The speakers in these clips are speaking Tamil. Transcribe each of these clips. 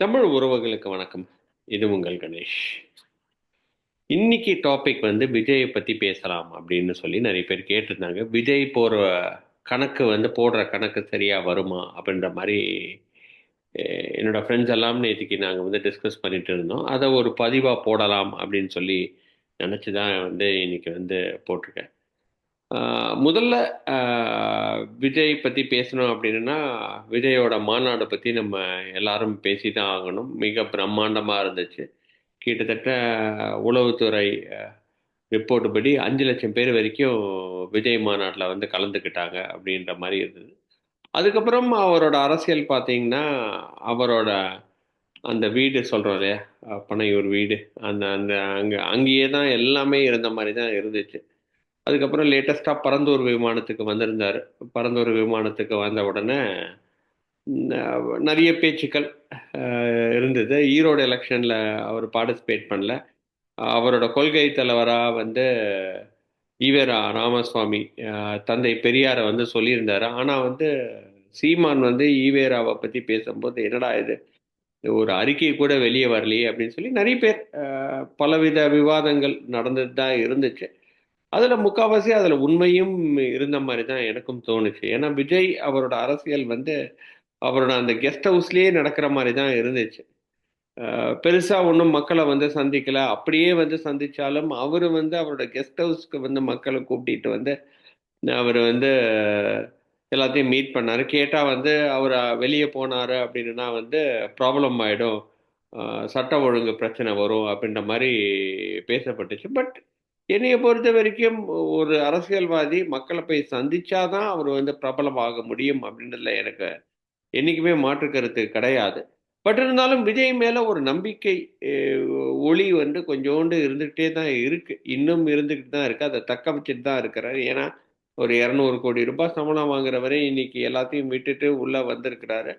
தமிழ் உறவுகளுக்கு வணக்கம். இது உங்கள் கணேஷ். இன்னைக்கு டாபிக் வந்து விஜயை பற்றி பேசலாம் அப்படின்னு சொல்லி நிறைய பேர் கேட்டிருந்தாங்க. விஜய் போகிற கணக்கு வந்து போடுற கணக்கு சரியாக வருமா அப்படின்ற மாதிரி என்னோடய என்னோட ஃப்ரெண்ட்ஸ் எல்லாம் நேற்றுக்கு நாங்கள் வந்து டிஸ்கஸ் பண்ணிட்டு இருந்தோம். அதை ஒரு பதிவாக போடலாம் அப்படின்னு சொல்லி நினச்சி தான் வந்து இன்னைக்கு வந்து போட்டிருக்கேன். முதல்ல விஜய் பற்றி பேசணும் அப்படின்னா விஜயோட மாநாடு பற்றி நம்ம எல்லாரும் பேசி தான் ஆகணும். மிக பிரம்மாண்டமாக இருந்துச்சு. கிட்டத்தட்ட உளவுத்துறை ரிப்போர்ட் படி அஞ்சு லட்சம் பேர் வரைக்கும் விஜய் மாநாட்டில் வந்து கலந்துக்கிட்டாங்க அப்படின்ற மாதிரி இருந்தது. அதுக்கப்புறம் அவரோட அரசியல் பார்த்தீங்கன்னா அவரோட அந்த வீடு சொல்கிறோம் இல்லையா? பனையூர் வீடு. அந்த அந்த அங்கே அங்கேயே தான் எல்லாமே இருந்த மாதிரி தான் இருந்துச்சு. அதுக்கப்புறம் லேட்டஸ்ட்டாக பரந்தூர் விமானத்துக்கு வந்திருந்தார். பரந்தூர் விமானத்துக்கு வந்த உடனே நிறைய பேச்சுக்கள் இருந்தது. ஈரோடு எலெக்ஷனில் அவர் பார்ட்டிசிபேட் பண்ணல. அவரோட கொள்கை தலைவராக வந்து ஈவேரா ராமசுவாமி தந்தை பெரியாரை வந்து சொல்லியிருந்தார். ஆனால் வந்து சீமான் வந்து ஈவேராவை பற்றி பேசும்போது என்னடா இது? ஒரு அறிக்கை கூட வெளியே வரலையே அப்படின்னு சொல்லி நிறைய பேர் பலவித விவாதங்கள் நடந்துட்டு தான் இருந்துச்சு. அதில் முக்கால்வாசி அதில் உண்மையும் இருந்த மாதிரி தான் எனக்கும் தோணுச்சு. ஏன்னா விஜய் அவரோட அரசியல் வந்து அவரோட அந்த கெஸ்ட் ஹவுஸ்லேயே நடக்கிற மாதிரி தான் இருந்துச்சு பெருசாக ஒன்றும் மக்களை வந்து சந்திக்கல. அப்படியே வந்து சந்திச்சாலும் அவர் வந்து அவரோட கெஸ்ட் ஹவுஸ்க்கு வந்து மக்களை கூப்பிட்டு வந்து அவர் வந்து எல்லாத்தையும் மீட் பண்ணார். கேட்டால் வந்து அவர் வெளியே போனார் அப்படின்னா வந்து ப்ராப்ளம் ஆகிடும் சட்ட ஒழுங்கு பிரச்சனை வரும் அப்படின்ற மாதிரி பேசப்பட்டுச்சு. பட் என்னைய பொறுத்த வரைக்கும் ஒரு அரசியல்வாதி மக்களை போய் சந்திச்சாதான் அவர் வந்து பிரபலமாக முடியும் அப்படின்றதுல எனக்கு என்றைக்குமே மாற்று கருத்து கிடையாது. பட் இருந்தாலும் விஜய் மேல ஒரு நம்பிக்கை ஒளி வந்து கொஞ்சோண்டு இருந்துகிட்டே தான் இருக்கு. இன்னும் இருந்துகிட்டு தான் இருக்கு. அதை தக்க வச்சுட்டு தான் இருக்கிறார். ஏன்னா ஒரு இரநூறு கோடி ரூபாய் சம்பளம் வாங்குறவரே இன்னைக்கு எல்லாத்தையும் விட்டுட்டு உள்ள வந்திருக்கிறாரு.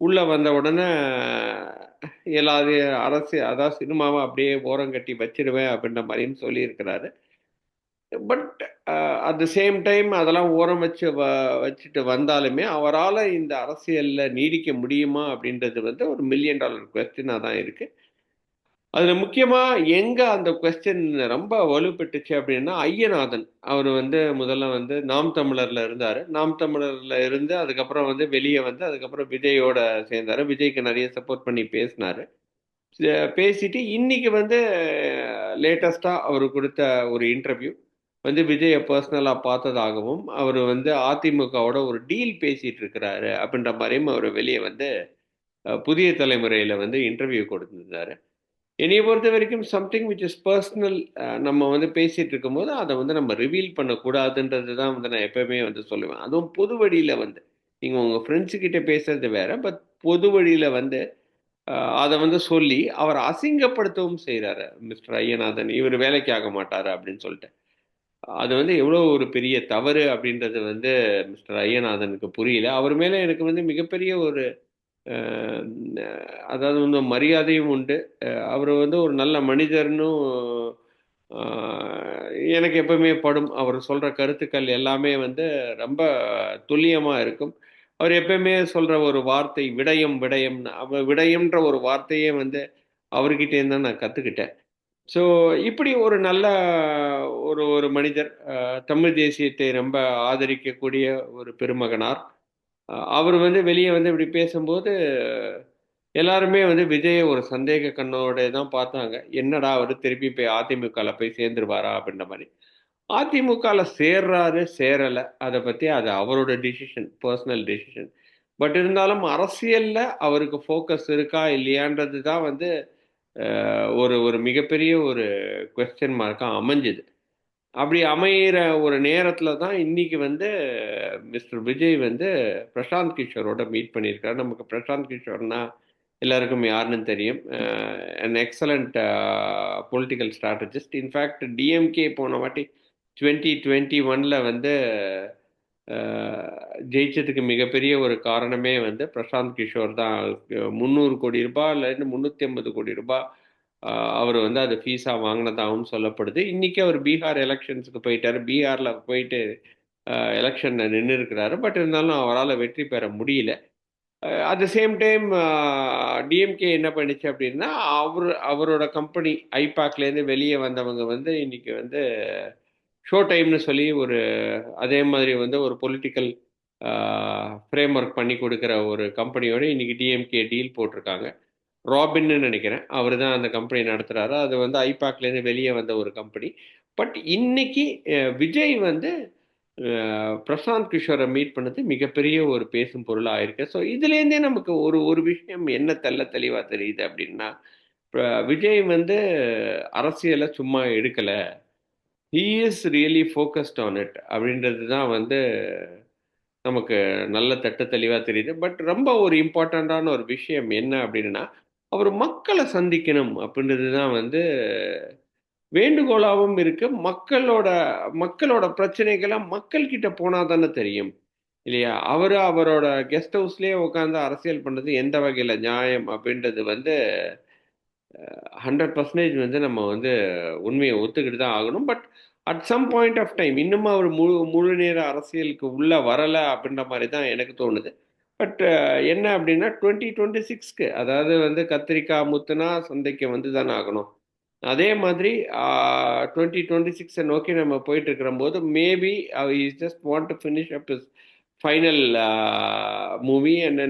உள்ள வந்த உடனே எல்லாத்தையும் அரசு அதாவது சினிமாவை அப்படியே ஓரம் கட்டி வச்சிடுவேன் அப்படின்ற மாதிரியும் சொல்லியிருக்கிறாரு. But at the same time அதெல்லாம் ஓரம் வச்சு வ வச்சுட்டு வந்தாலுமே அவரால் இந்த அரசியலில் நீடிக்க முடியுமா அப்படின்றது வந்து ஒரு மில்லியன் டாலர் கொஸ்டினாக தான் இருக்குது அதில் முக்கியமாக எங்கே அந்த கொஸ்டின் ரொம்ப வலுப்பட்டுச்சு அப்படின்னா ஐயநாதன். அவர் வந்து முதல்ல வந்து நாம் தமிழரில் இருந்தார். நாம் தமிழரில் இருந்து அதுக்கப்புறம் வந்து வெளியே வந்து அதுக்கப்புறம் விஜயோட சேர்ந்தார். விஜய்க்கு நிறைய சப்போர்ட் பண்ணி பேசினார். பேசிட்டு இன்னைக்கு வந்து லேட்டஸ்டாக அவர் கொடுத்த ஒரு இன்டர்வியூ வந்து விஜயை பர்சனலாக பார்த்ததாகவும் அவர் வந்து அதிமுகவோட ஒரு டீல் பேசிகிட்டு இருக்கிறாரு அப்படின்ற மாதிரியும் அவர் வெளியே வந்து புதிய தலைமுறையில் வந்து இன்டர்வியூ கொடுத்துருந்தாரு. என்னைய பொறுத்த வரைக்கும் சம்திங் விச் இஸ் பர்சனல் நம்ம வந்து பேசிட்டு இருக்கும்போது அதை வந்து நம்ம ரிவீல் பண்ணக்கூடாதுன்றது தான் வந்து நான் எப்பவுமே வந்து சொல்லுவேன். அதுவும் பொது வழியில் வந்து. நீங்கள் உங்கள் ஃப்ரெண்ட்ஸு கிட்ட பேசுறது வேற பட் பொது வழியில் வந்து அதை வந்து சொல்லி அவர் அசிங்கப்படுத்தவும் செய்கிறாரு மிஸ்டர் ஐயநாதன். இவர் வேலைக்கு ஆக மாட்டார் அப்படின்னு சொல்லிட்டு. அது வந்து எவ்வளோ ஒரு பெரிய தவறு அப்படின்றது வந்து மிஸ்டர் ஐயநாதனுக்கு புரியல. அவர் மேலே எனக்கு வந்து மிகப்பெரிய ஒரு அதாவது வந்து மரியாதையும் உண்டு. அவர் வந்து ஒரு நல்ல மனிதர்னு எனக்கு எப்பவுமே படும். அவர் சொல்கிற கருத்துக்கள் எல்லாமே வந்து ரொம்ப துல்லியமாக இருக்கும். அவர் எப்பவுமே சொல்கிற ஒரு வார்த்தை விடயம் விடயம்னு அவ விடயம்ன்ற ஒரு வார்த்தையே வந்து அவர்கிட்டேருந்து தான் நான் கற்றுக்கிட்டேன் ஸோ இப்படி ஒரு நல்ல ஒரு ஒரு மனிதர் தமிழ் தேசியத்தை ரொம்ப ஆதரிக்கக்கூடிய ஒரு பெருமகனார். அவர் வந்து வெளியே வந்து இப்படி பேசும்போது எல்லாருமே வந்து விஜயை ஒரு சந்தேக கண்ணோட தான் பார்த்தாங்க. என்னடா அவர் திருப்பி போய் அதிமுகவில் போய் சேர்ந்துருவாரா அப்படின்ற மாதிரி. அதிமுகவில் சேர்றாரு சேரலை. அதை பற்றி அது அவரோட டிசிஷன் பர்சனல் டிசிஷன் பட் இருந்தாலும் அரசியலில் அவருக்கு ஃபோக்கஸ் இருக்கா இல்லையான்றது தான் வந்து ஒரு ஒரு மிகப்பெரிய ஒரு கொஸ்டின் மார்க்காக அமைஞ்சுது. அப்படி அமையிற ஒரு நேரத்தில் தான் இன்னைக்கு வந்து மிஸ்டர் விஜய் வந்து பிரசாந்த் கிஷோரோட மீட் பண்ணியிருக்காரு. நமக்கு பிரசாந்த் கிஷோர்னா எல்லாருக்கும் யாருன்னு தெரியும். An excellent political strategist in fact DMK போன வாட்டி டுவெண்ட்டி டுவெண்ட்டி ஒனில் வந்து ஜெயிச்சதுக்கு மிகப்பெரிய ஒரு காரணமே வந்து பிரசாந்த் கிஷோர் தான். முந்நூறு கோடி ரூபாய் இல்லைன்னு முந்நூற்றி ஐம்பது கோடி ரூபாய் அவர் வந்து அது ஃபீஸாக வாங்கினதாகவும் சொல்லப்படுது. இன்றைக்கி அவர் பீகார் எலெக்ஷன்ஸுக்கு போயிட்டார். பீகாரில் போயிட்டு எலெக்ஷனில் நின்று இருக்கிறாரு பட் இருந்தாலும் அவரால் வெற்றி பெற முடியல. At the same time DMK என்ன பண்ணுச்சு அப்படின்னா அவர் அவரோட கம்பெனி ஐபாக்லேருந்து வெளியே வந்தவங்க வந்து இன்றைக்கி வந்து ஷோ டைம்னு சொல்லி ஒரு அதே மாதிரி வந்து ஒரு பொலிட்டிக்கல் ஃப்ரேம் ஒர்க் பண்ணி கொடுக்குற ஒரு கம்பெனியோட இன்றைக்கி டிஎம்கே டீல் போட்டிருக்காங்க. ராபின்னு நினைக்கிறேன். அவர் தான் அந்த கம்பெனி நடத்துகிறாரு அது வந்து ஐபாக்லேருந்து வெளியே வந்த ஒரு கம்பெனி பட் இன்னைக்கு விஜய் வந்து பிரசாந்த் கிஷோரை மீட் பண்ணது மிகப்பெரிய ஒரு பேசும் பொருளாக இருக்கு ஸோ இதுலேருந்தே நமக்கு ஒரு ஒரு விஷயம் என்ன தெல்ல தெளிவாக தெரியுது அப்படின்னா விஜய் வந்து அரசியலை சும்மா எடுக்கலை. He is really focused on it அப்படின்றது தான் வந்து நமக்கு நல்ல தட்ட தெளிவாக தெரியுது. பட் ரொம்ப ஒரு இம்பார்ட்டண்ட்டான ஒரு விஷயம் என்ன அப்படின்னா அவர் மக்களை சந்திக்கணும் அப்படின்றது தான் வந்து வேண்டுகோளாகவும் இருக்கு. மக்களோட மக்களோட பிரச்சனைகள்லாம் மக்கள்கிட்ட போனால் தானே தெரியும். இல்லையா? அவர் அவரோட கெஸ்ட் ஹவுஸ்லேயே உட்காந்து அரசியல் பண்ணுறது எந்த வகையில் நியாயம் அப்படின்றது வந்து ஹண்ட்ரட் பர்சன்டேஜ் வந்து நம்ம வந்து உண்மையை ஒத்துக்கிட்டு தான் ஆகணும். But at some point of time இன்னும் அவர் முழு முழு நேர அரசியலுக்கு உள்ளே வரலை அப்படின்ற மாதிரி தான் எனக்கு தோணுது. பட் என்ன அப்படின்னா டுவெண்ட்டி டுவெண்ட்டி சிக்ஸ்க்கு அதாவது வந்து கத்திரிக்காய் முத்துனா சந்தைக்கு வந்து தானே ஆகணும். அதே மாதிரி டுவெண்ட்டி டுவெண்ட்டி சிக்ஸை நோக்கி நம்ம போயிட்டு இருக்கிற போது maybe is just want to finish up is final movie and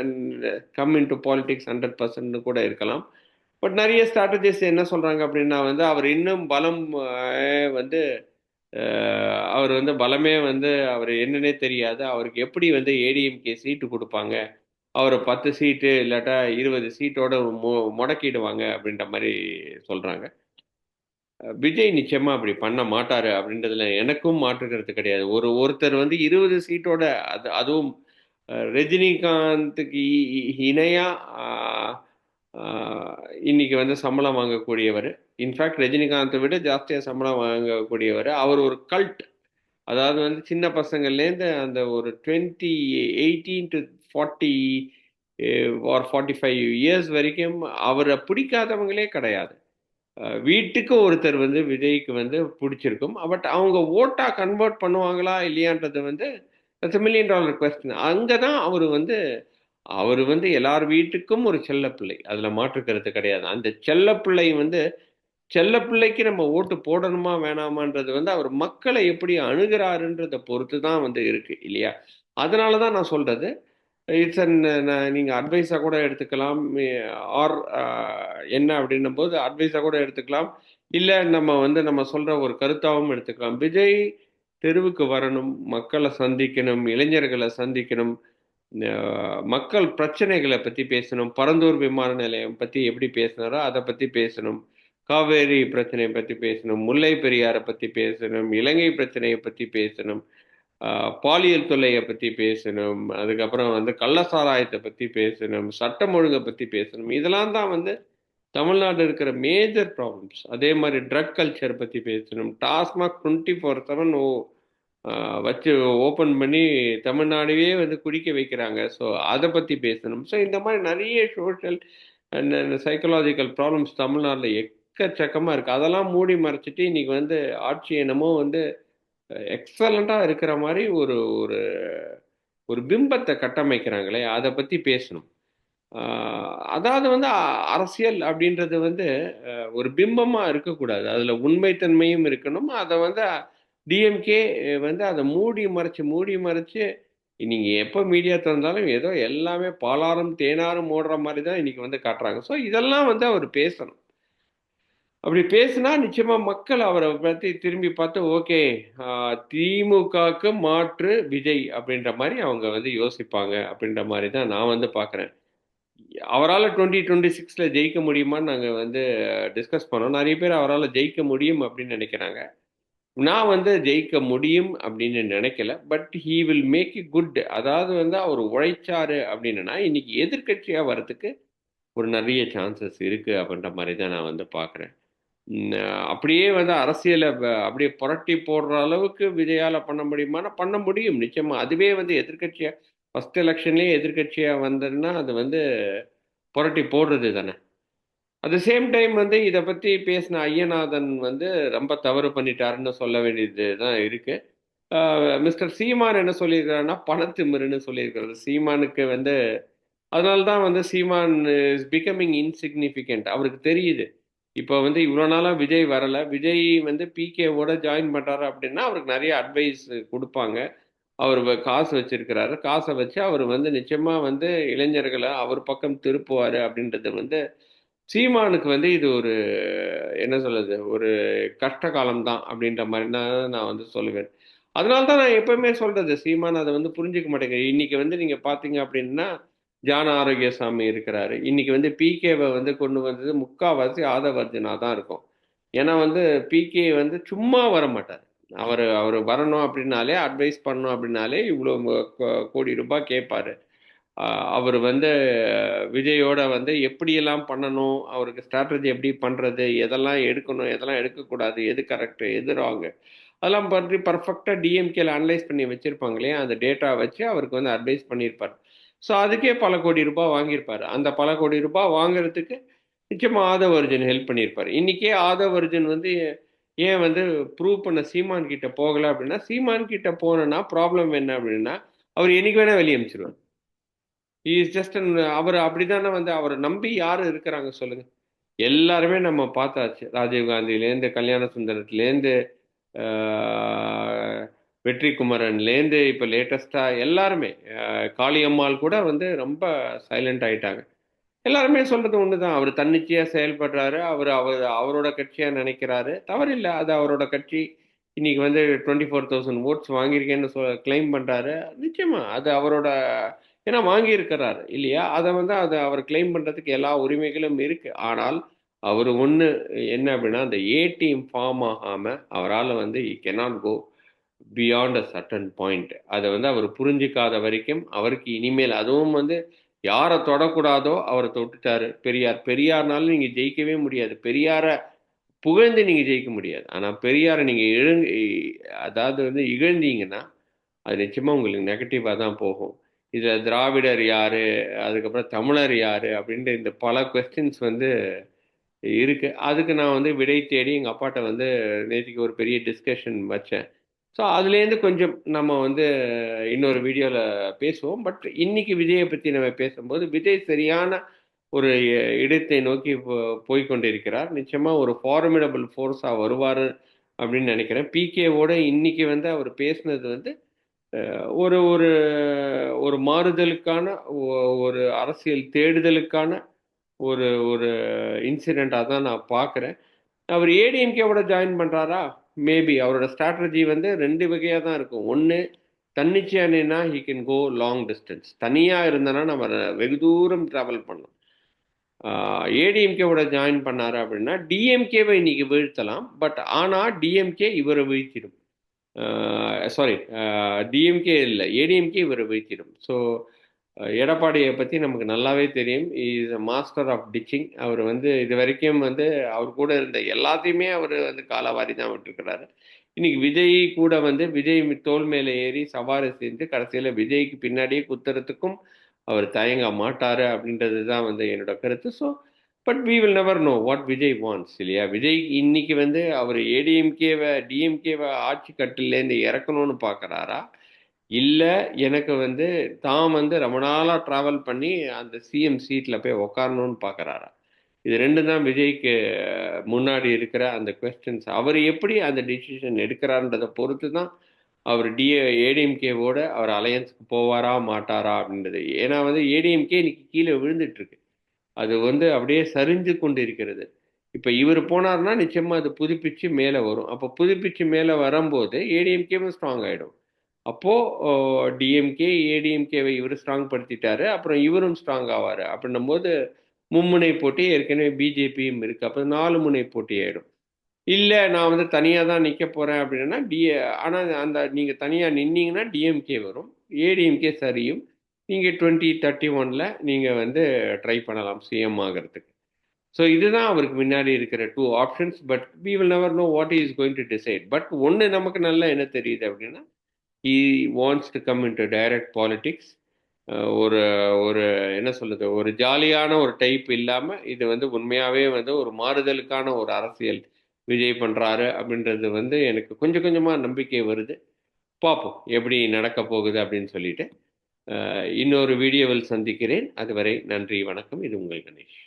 and come in to politics hundred percent கூட இருக்கலாம். பட் நிறைய ஸ்ட்ராட்டஜிஸ் என்ன சொல்கிறாங்க அப்படின்னா வந்து அவர் இன்னும் பலம் வந்து அவர் வந்து பலமே வந்து அவர் என்னன்னே தெரியாது. அவருக்கு எப்படி வந்து ஏடிஎம்கே சீட்டு கொடுப்பாங்க? அவரை பத்து சீட்டு இல்லாட்டா இருபது சீட்டோட மு முடக்கிடுவாங்க அப்படின்ற மாதிரி சொல்கிறாங்க விஜய் நிச்சயமா அப்படி பண்ண மாட்டாரு அப்படின்றதுல எனக்கும் மாற்றுக்கிறது கிடையாது. ஒரு ஒருத்தர் வந்து இருபது சீட்டோட அது அதுவும் ரஜினிகாந்துக்கு இ- இ- இணையா இன்னைக்கு வந்து சம்பளம் வாங்கக்கூடியவர். இன்ஃபேக்ட் ரஜினிகாந்தை விட ஜாஸ்தியாக சம்பளம் வாங்கக்கூடியவர். அவர் ஒரு கல்ட் அதாவது வந்து சின்ன பசங்கள்லேருந்து அந்த ஒரு twenty eighteen to forty or forty five years வரைக்கும் அவரை பிடிக்காதவங்களே கிடையாது. வீட்டுக்கு ஒருத்தர் வந்து விஜய்க்கு வந்து பிடிச்சிருக்கும். பட் அவங்க ஓட்டா கன்வெர்ட் பண்ணுவாங்களா இல்லையான்றது வந்து மில்லியன் டாலர் கொஸ்டின் அங்கே தான் அவர் வந்து அவர் வந்து எல்லார் வீட்டுக்கும் ஒரு செல்லப்பிள்ளை அதில் கருத்து கிடையாது. அந்த செல்லப்பிள்ளை வந்து செல்லப்பிள்ளைக்கு நம்ம ஓட்டு போடணுமா வேணாமான்றது வந்து அவர் மக்களை எப்படி அணுகிறாருன்றதை பொறுத்து தான் வந்து இருக்கு இல்லையா? அதனால தான் நான் சொல்றது. இட்ஸ் அன் நீங்கள் அட்வைஸாக கூட எடுத்துக்கலாம். ஆர் என்ன அப்படின்னும் போது அட்வைஸாக கூட எடுத்துக்கலாம். இல்லை நம்ம வந்து நம்ம சொல்கிற ஒரு கருத்தாகவும் எடுத்துக்கலாம். விஜய் தெருவுக்கு வரணும் மக்களை சந்திக்கணும் இளைஞர்களை சந்திக்கணும். மக்கள் பிரச்சனைகளை பற்றி பேசணும் பரந்தூர் விமான நிலையம் பற்றி எப்படி பேசினாரோ அதை பற்றி பேசணும் காவேரி பிரச்சனையை பற்றி பேசணும் முல்லை பெரியாரை பற்றி பேசணும் இலங்கை பிரச்சனையை பற்றி பேசணும் பாலியல் தொல்லையை பற்றி பேசணும் அதுக்கப்புறம் வந்து கள்ளசாராயத்தை பற்றி பேசணும் சட்டம் ஒழுங்கை பற்றி பேசணும். இதெல்லாம் தான் வந்து தமிழ்நாடு இருக்கிற மேஜர் ப்ராப்ளம்ஸ் அதே மாதிரி ட்ரக் கல்ச்சர் பற்றி பேசணும். டாஸ்மாக் டுவெண்ட்டி ஃபோர் செவன் ஓ வச்சு ஓப்பன் பண்ணி தமிழ்நாடுவே வந்து குடிக்க வைக்கிறாங்க. ஸோ அதை பற்றி பேசணும். ஸோ இந்த மாதிரி நிறைய சோஷியல் அண்ட் சைக்கலாஜிக்கல் ப்ராப்ளம்ஸ் தமிழ்நாட்டில் எக்கச்சக்கமாக இருக்குது அதெல்லாம் மூடி மறைச்சிட்டு இன்னைக்கு வந்து ஆட்சி என்னமோ வந்து எக்ஸலண்ட்டாக இருக்கிற மாதிரி ஒரு ஒரு ஒரு பிம்பத்தை கட்டமைக்கிறாங்களே அதை பற்றி பேசணும். அதாவது வந்து அரசியல் அப்படின்றது வந்து ஒரு பிம்பமாக இருக்கக்கூடாது. அதில் உண்மைத்தன்மையும் இருக்கணும். அதை வந்து டிஎம்கே வந்து அதை மூடி மறைச்சு மூடி மறைச்சு நீங்கள் எப்போ மீடியா திறந்தாலும் ஏதோ எல்லாமே பாலாரும் தேனாரும் ஓடுற மாதிரி தான் இன்றைக்கி வந்து காட்டுறாங்க. ஸோ இதெல்லாம் வந்து அவர் பேசணும். அப்படி பேசினா நிச்சயமாக மக்கள் அவரை பற்றி திரும்பி பார்த்து ஓகே திமுகவுக்கு மாற்று விஜய் அப்படின்ற மாதிரி அவங்க வந்து யோசிப்பாங்க அப்படின்ற மாதிரி தான் நான் வந்து பார்க்குறேன். அவரால் டுவெண்ட்டி டுவெண்ட்டி சிக்ஸில் ஜெயிக்க முடியுமான்னு நாங்கள் வந்து டிஸ்கஸ் பண்ணோம். நிறைய பேர் அவரால் ஜெயிக்க முடியும் அப்படின்னு நினைக்கிறாங்க. நான் வந்து ஜெயிக்க முடியும் அப்படின்னு நினைக்கல but he will make a good அதாவது வந்து அவர் உழைச்சாரு அப்படின்னா இன்னைக்கு எதிர்க்கட்சியாக வர்றதுக்கு ஒரு நிறைய சான்சஸ் இருக்குது அப்படின்ற மாதிரி தான் நான் வந்து பார்க்குறேன். அப்படியே வந்து அரசியலை அப்படியே புரட்டி போடுற அளவுக்கு விஜயால பண்ண முடியுமானா பண்ண முடியும் நிச்சயமாக அதுவே வந்து எதிர்கட்சியாக ஃபர்ஸ்ட் எலெக்ஷன்லேயே எதிர்கட்சியாக வந்ததுன்னா அது வந்து புரட்டி போடுறது தானே. அட் சேம் டைம் வந்து இதை பற்றி பேசின ஐயநாதன் வந்து ரொம்ப தவறு பண்ணிட்டாருன்னு சொல்ல வேண்டியது தான் இருக்கு மிஸ்டர் சீமான் என்ன சொல்லியிருக்காருன்னா பணத்திமிருன்னு சொல்லியிருக்கிறது. சீமானுக்கு வந்து அதனால தான் வந்து சீமான் இஸ் பிகமிங் இன்சிக்னிஃபிகண்ட் அவருக்கு தெரியுது. இப்போ வந்து இவ்வளோ நாளாக விஜய் வரலை. விஜய் வந்து பிகேவோட ஜாயின் பண்ணுறாரு அப்படின்னா அவருக்கு நிறைய அட்வைஸ் கொடுப்பாங்க. அவர் காசு வச்சிருக்கிறாரு. காசை வச்சு அவர் வந்து நிச்சயமாக வந்து இளைஞர்களை அவர் பக்கம் திருப்புவார் அப்படின்றது வந்து சீமானுக்கு வந்து இது ஒரு என்ன சொல்லுது ஒரு கஷ்ட காலம் தான் அப்படின்ற மாதிரி தான் நான் வந்து சொல்லுவேன். அதனால தான் நான் எப்பவுமே சொல்றது சீமான் அதை வந்து புரிஞ்சுக்க மாட்டேங்குது இன்னைக்கு வந்து நீங்க பாத்தீங்க அப்படின்னா ஜான ஆரோக்கியசாமி இருக்கிறாரு. இன்னைக்கு வந்து பிகேவை வந்து கொண்டு வந்தது முக்காவாசி ஆதவர்ஜனா தான் இருக்கும். ஏன்னா வந்து பிகே வந்து சும்மா வர மாட்டார் அவர் அவர் வரணும் அப்படின்னாலே அட்வைஸ் பண்ணணும் அப்படின்னாலே இவ்வளோ கோடி ரூபாய் கேட்பாரு அவர் வந்து விஜயோட வந்து எப்படியெல்லாம் பண்ணணும் அவருக்கு ஸ்ட்ராட்டஜி எப்படி பண்ணுறது எதெல்லாம் எடுக்கணும் எதெல்லாம் எடுக்கக்கூடாது எது கரெக்டு எது ராங்கு அதெல்லாம் பற்றி பர்ஃபெக்டாக டிஎம்கேல அனலைஸ் பண்ணி வச்சுருப்பாங்க இல்லையா? அந்த டேட்டா வச்சு அவருக்கு வந்து அட்வைஸ் பண்ணியிருப்பார். ஸோ அதுக்கே பல கோடி ரூபாய் வாங்கியிருப்பார். அந்த பல கோடி ரூபாய் வாங்குறதுக்கு நிச்சயமாக ஆதவ அர்ஜுன் ஹெல்ப் பண்ணியிருப்பார். இன்றைக்கே ஆதவ் அர்ஜுன் வந்து ஏன் வந்து ப்ரூவ் பண்ண சீமான் கிட்ட போகலை அப்படின்னா சீமான் கிட்ட போனோன்னா ப்ராப்ளம் என்ன அப்படின்னா அவர் என்னைக்கு வேணால் வெளியே அனுப்பிச்சிருவார் இஸ் ஜஸ்ட் அவர் அப்படிதானே வந்து அவரை நம்பி யார் இருக்கிறாங்க சொல்லுங்க. எல்லாருமே நம்ம பார்த்தாச்சு. ராஜீவ்காந்திலேருந்து கல்யாண சுந்தரத்துலேருந்து வெற்றி குமரன்லேருந்து இப்போ லேட்டஸ்டாக எல்லாருமே காளியம்மாள் கூட வந்து ரொம்ப சைலண்ட் ஆயிட்டாங்க. எல்லாருமே சொல்றது ஒன்று தான் அவர் தன்னிச்சையாக செயல்படுறாரு. அவர் அவர் அவரோட கட்சியாக நினைக்கிறாரு. தவறில்லை. அது அவரோட கட்சி. இன்னைக்கு வந்து டுவெண்ட்டி ஃபோர் தௌசண்ட் ஓட்ஸ் வாங்கியிருக்கேன்னு சொ கிளைம் பண்ணுறாரு நிச்சயமா அது அவரோட ஏன்னா வாங்கியிருக்கிறாரு இல்லையா? அதை வந்து அதை அவர் கிளைம் பண்ணுறதுக்கு எல்லா உரிமைகளும் இருக்குது ஆனால் அவர் ஒன்று என்ன அப்படின்னா அந்த ஏ டீம் ஃபார்ம் ஆகாமல் அவரால் வந்து he cannot go beyond a certain point அதை வந்து அவர் புரிஞ்சிக்காத வரைக்கும் அவருக்கு இனிமேல் அதுவும் வந்து யாரை தொடக்கூடாதோ அவரை தொட்டுட்டாரு. பெரியார் பெரியார்னாலும் நீங்கள் ஜெயிக்கவே முடியாது. பெரியாரை புகழ்ந்து நீங்கள் ஜெயிக்க முடியாது. ஆனால் பெரியாரை நீங்கள் இழு அதாவது வந்து இகழ்ந்தீங்கன்னா அது நிச்சயமாக உங்களுக்கு நெகட்டிவாக தான் போகும். இதில் திராவிடர் யார்? அதுக்கப்புறம் தமிழர் யார்? அப்படின்ட்டு இந்த பல கொஸ்டின்ஸ் வந்து இருக்குது அதுக்கு நான் வந்து விடை தேடி எங்கள் அப்பாட்ட வந்து நேற்றுக்கு ஒரு பெரிய டிஸ்கஷன் வச்சேன். ஸோ அதுலேருந்து கொஞ்சம் நம்ம வந்து இன்னொரு வீடியோவில் பேசுவோம். பட் இன்னைக்கு விஜயை பற்றி நம்ம பேசும்போது விஜய் சரியான ஒரு இடத்தை நோக்கி போய்கொண்டிருக்கிறார் நிச்சயமாக ஒரு ஃபார்மிடபிள் ஃபோர்ஸாக வருவார் அப்படின்னு நினைக்கிறேன். பிகேவோட இன்னைக்கு வந்து அவர் பேசினது வந்து ஒரு ஒரு ஒரு மாறுதலுக்கான ஒரு அரசியல் தேடுதலுக்கான ஒரு ஒரு இன்சிடெண்ட்டாக தான் நான் பார்க்குறேன். அவர் ஏடிஎம்கேவோட ஜாயின் பண்ணுறாரா மேபி அவரோட ஸ்ட்ராட்டஜி வந்து ரெண்டு வகையாக தான் இருக்கும். ஒன்று தன்னிச்சையானேன்னா he can go long distance தனியாக இருந்தனா நம்ம வெகு தூரம் ட்ராவல் பண்ணலாம். ஏடிஎம்கேவோட ஜாயின் பண்ணார் அப்படின்னா டிஎம்கேவை இன்னைக்கு வீழ்த்தலாம். பட் ஆனால் டிஎம்கே இவரை வீழ்த்திடும். சாரி டிஎம்கே இல்லை ஏடிஎம்கே இவர் வீழ்த்திடும். ஸோ எடப்பாடியை பற்றி நமக்கு நல்லாவே தெரியும். Is a master of ditching அவர் வந்து இது வரைக்கும் வந்து அவர் கூட இருந்த எல்லாத்தையுமே அவர் வந்து காலவாரி தான் விட்டுருக்கிறாரு. இன்னைக்கு விஜய் கூட வந்து விஜய் தோல் மேலே ஏறி சவாரி செஞ்சு கடைசியில் விஜய்க்கு பின்னாடியே குத்துறதுக்கும் அவர் தயங்க மாட்டார் அப்படின்றது தான் வந்து என்னோட கருத்து. So but we will never know what Vijay wants இல்லையா விஜய் இன்னைக்கு வந்து அவர் ஏடிஎம்கேவை டிஎம்கேவை ஆட்சி கட்டிலேருந்து இறக்கணும்னு பார்க்குறாரா இல்லை எனக்கு வந்து தான் வந்து ரொம்ப நாளாக ட்ராவல் பண்ணி அந்த சிஎம் சீட்டில் போய் உக்காரணும்னு பார்க்குறாரா இது ரெண்டு தான் விஜய்க்கு முன்னாடி இருக்கிற அந்த கொஸ்டின்ஸ் அவர் எப்படி அந்த டிசிஷன் எடுக்கிறான்றதை பொறுத்து தான் அவர் டிஏ ஏடிஎம்கேவோட அவர் அலையன்ஸுக்கு போவாரா மாட்டாரா அப்படின்றது. ஏன்னா வந்து ஏடிஎம்கே இன்னைக்கு கீழே விழுந்துட்டு இருக்கு. அது வந்து அப்படியே சரிஞ்சு கொண்டு இருக்கிறது இப்போ இவர் போனார்னா நிச்சயமாக அது புதுப்பிச்சு மேலே வரும். அப்போ புதுப்பிச்சு மேலே வரும்போது ஏடிஎம்கேவும் ஸ்ட்ராங் ஆகிடும் அப்போது டிஎம்கே ஏடிஎம்கேவை இவர் ஸ்ட்ராங் படுத்திட்டாரு. அப்புறம் இவரும் ஸ்ட்ராங் ஆவார். அப்படின்னும் போது மும்முனை போட்டி ஏற்கனவே பிஜேபியும் இருக்குது அப்போ நாலு முனை போட்டி ஆகிடும் இல்லை நான் வந்து தனியாக தான் நிற்க போகிறேன் அப்படின்னா டிஏ ஆனால் அந்த நீங்கள் தனியாக நின்னீங்கன்னா டிஎம்கே வரும். ஏடிஎம்கே சரியும். நீங்கள் டுவெண்ட்டி தேர்ட்டி ஒனில் நீங்கள் வந்து ட்ரை பண்ணலாம் சிஎம் ஆகிறதுக்கு. ஸோ இதுதான் அவருக்கு முன்னாடி இருக்கிற two options but we will never know what is going to decide but ஒன்று நமக்கு நல்லா என்ன தெரியுது அப்படின்னா he wants to come in to direct politics ஒரு ஒரு என்ன சொல்லுது ஒரு ஜாலியான ஒரு டைப் இல்லாமல் இது வந்து உண்மையாகவே வந்து ஒரு மாறுதலுக்கான ஒரு அரசியல் விஜய் பண்ணுறாரு அப்படின்றது வந்து எனக்கு கொஞ்சம் கொஞ்சமாக நம்பிக்கை வருது. பார்ப்போம் எப்படி நடக்க போகுது அப்படின்னு சொல்லிட்டு. இன்னொரு வீடியோவில் சந்திக்கிறேன். அதுவரை நன்றி வணக்கம். இது உங்கள் கணேஷ்.